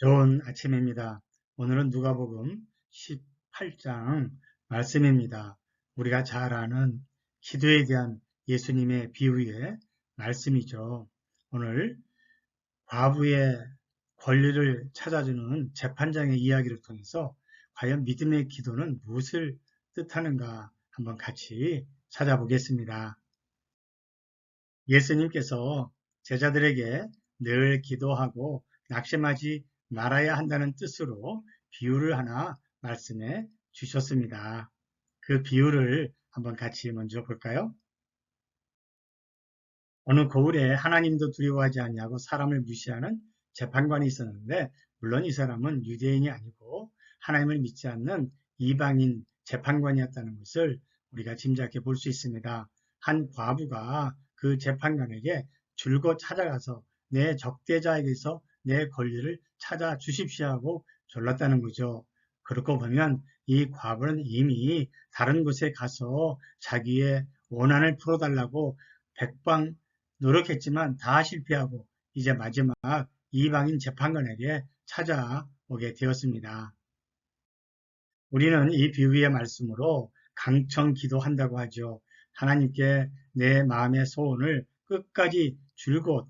좋은 아침입니다. 오늘은 누가복음 18장 말씀입니다. 우리가 잘 아는 기도에 대한 예수님의 비유의 말씀이죠. 오늘 과부의 권리를 찾아주는 재판장의 이야기를 통해서 과연 믿음의 기도는 무엇을 뜻하는가 한번 같이 찾아보겠습니다. 예수님께서 제자들에게 늘 기도하고 낙심하지 말아야 한다는 뜻으로 비유를 하나 말씀해 주셨습니다. 그 비유를 한번 같이 먼저 볼까요? 어느 거울에 하나님도 두려워하지 않냐고 사람을 무시하는 재판관이 있었는데 물론 이 사람은 유대인이 아니고 하나님을 믿지 않는 이방인 재판관이었다는 것을 우리가 짐작해 볼 수 있습니다. 한 과부가 그 재판관에게 줄곧 찾아가서 내 적대자에게서 내 권리를 찾아 주십시오 하고 졸랐다는 거죠. 그렇고 보면 이 과부는 이미 다른 곳에 가서 자기의 원한을 풀어달라고 백방 노력했지만 다 실패하고 이제 마지막 이방인 재판관에게 찾아오게 되었습니다. 우리는 이 비유의 말씀으로 강청 기도한다고 하죠. 하나님께 내 마음의 소원을 끝까지 줄곧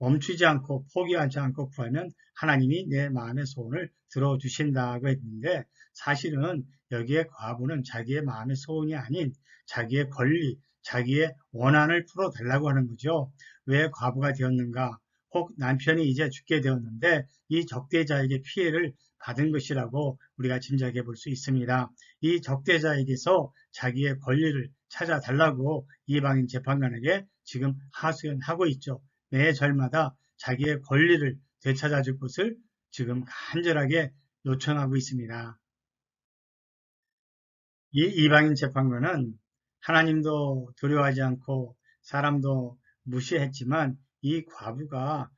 멈추지 않고 포기하지 않고 구하면 하나님이 내 마음의 소원을 들어주신다고 했는데 사실은 여기에 과부는 자기의 마음의 소원이 아닌 자기의 권리, 자기의 원한을 풀어달라고 하는 거죠. 왜 과부가 되었는가? 혹 남편이 이제 죽게 되었는데 이 적대자에게 피해를 받은 것이라고 우리가 짐작해 볼 수 있습니다. 이 적대자에게서 자기의 권리를 찾아달라고 이방인 재판관에게 지금 하소연하고 있죠. 매 절마다 자기의 권리를 되찾아 줄 것을 지금 간절하게 요청하고 있습니다. 이 이방인 재판관은 하나님도 두려워하지 않고 사람도 무시했지만 이 과부가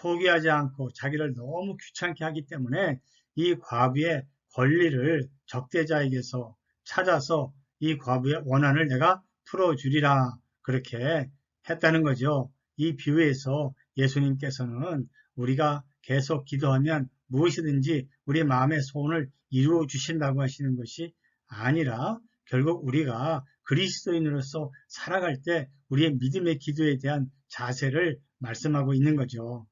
포기하지 않고 자기를 너무 귀찮게 하기 때문에 이 과부의 권리를 적대자에게서 찾아서 이 과부의 원한을 내가 풀어주리라 그렇게 했다는 거죠. 이 비유에서 예수님께서는 우리가 계속 기도하면 무엇이든지 우리 마음의 소원을 이루어 주신다고 하시는 것이 아니라 결국 우리가 그리스도인으로서 살아갈 때 우리의 믿음의 기도에 대한 자세를 말씀하고 있는 거죠.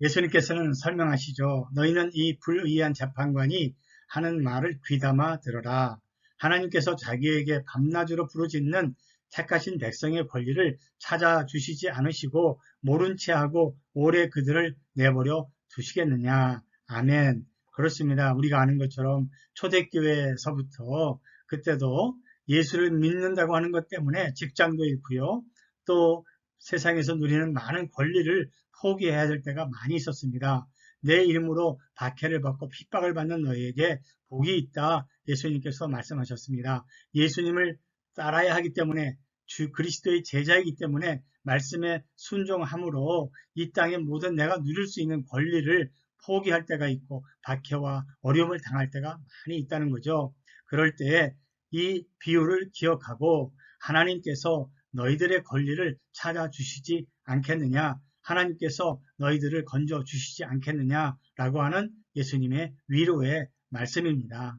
예수님께서는 설명하시죠. 너희는 이 불의한 재판관이 하는 말을 귀담아 들어라. 하나님께서 자기에게 밤낮으로 부르짖는 택하신 백성의 권리를 찾아주시지 않으시고 모른 채 하고 오래 그들을 내버려 두시겠느냐. 아멘. 그렇습니다. 우리가 아는 것처럼 초대교회에서부터 그때도 예수를 믿는다고 하는 것 때문에 직장도 잃고요. 또 세상에서 누리는 많은 권리를 포기해야 될 때가 많이 있었습니다. 내 이름으로 박해를 받고 핍박을 받는 너희에게 복이 있다. 예수님께서 말씀하셨습니다. 예수님을 따라야 하기 때문에 주 그리스도의 제자이기 때문에 말씀에 순종함으로 이 땅의 모든 내가 누릴 수 있는 권리를 포기할 때가 있고 박해와 어려움을 당할 때가 많이 있다는 거죠. 그럴 때에 이 비유를 기억하고 하나님께서 너희들의 권리를 찾아주시지 않겠느냐 하나님께서 너희들을 건져 주시지 않겠느냐라고 하는 예수님의 위로의 말씀입니다.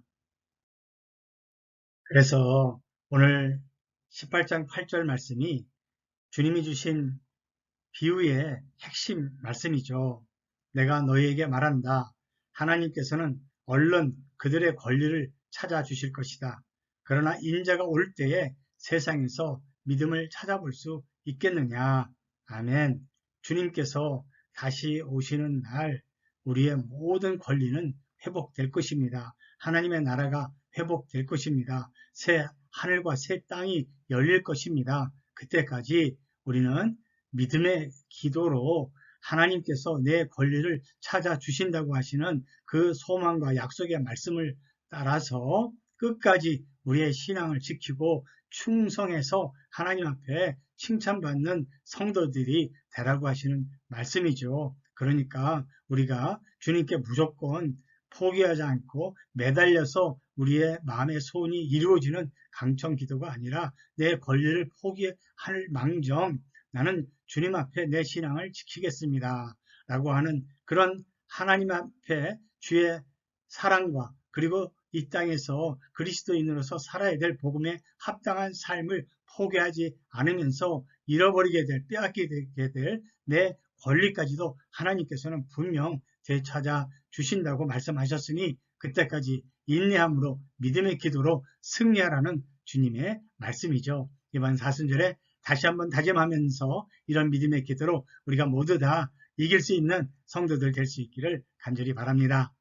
그래서 오늘 18장 8절 말씀이 주님이 주신 비유의 핵심 말씀이죠. 내가 너희에게 말한다. 하나님께서는 얼른 그들의 권리를 찾아 주실 것이다. 그러나 인자가 올 때에 세상에서 믿음을 찾아볼 수 있겠느냐. 아멘. 주님께서 다시 오시는 날 우리의 모든 권리는 회복될 것입니다. 하나님의 나라가 회복될 것입니다. 새 하늘과 새 땅이 열릴 것입니다. 그때까지 우리는 믿음의 기도로 하나님께서 내 권리를 찾아 주신다고 하시는 그 소망과 약속의 말씀을 따라서 끝까지 우리의 신앙을 지키고 충성해서 하나님 앞에 칭찬받는 성도들이 되라고 하시는 말씀이죠. 그러니까 우리가 주님께 무조건 포기하지 않고 매달려서 우리의 마음의 소원이 이루어지는 강청 기도가 아니라 내 권리를 포기할 망정 나는 주님 앞에 내 신앙을 지키겠습니다. 라고 하는 그런 하나님 앞에 주의 사랑과 그리고 이 땅에서 그리스도인으로서 살아야 될 복음에 합당한 삶을 포기하지 않으면서 잃어버리게 될, 빼앗기게 될 내 권리까지도 하나님께서는 분명 되찾아 주신다고 말씀하셨으니 그때까지 인내함으로 믿음의 기도로 승리하라는 주님의 말씀이죠. 이번 사순절에 다시 한번 다짐하면서 이런 믿음의 기도로 우리가 모두 다 이길 수 있는 성도들 될 수 있기를 간절히 바랍니다.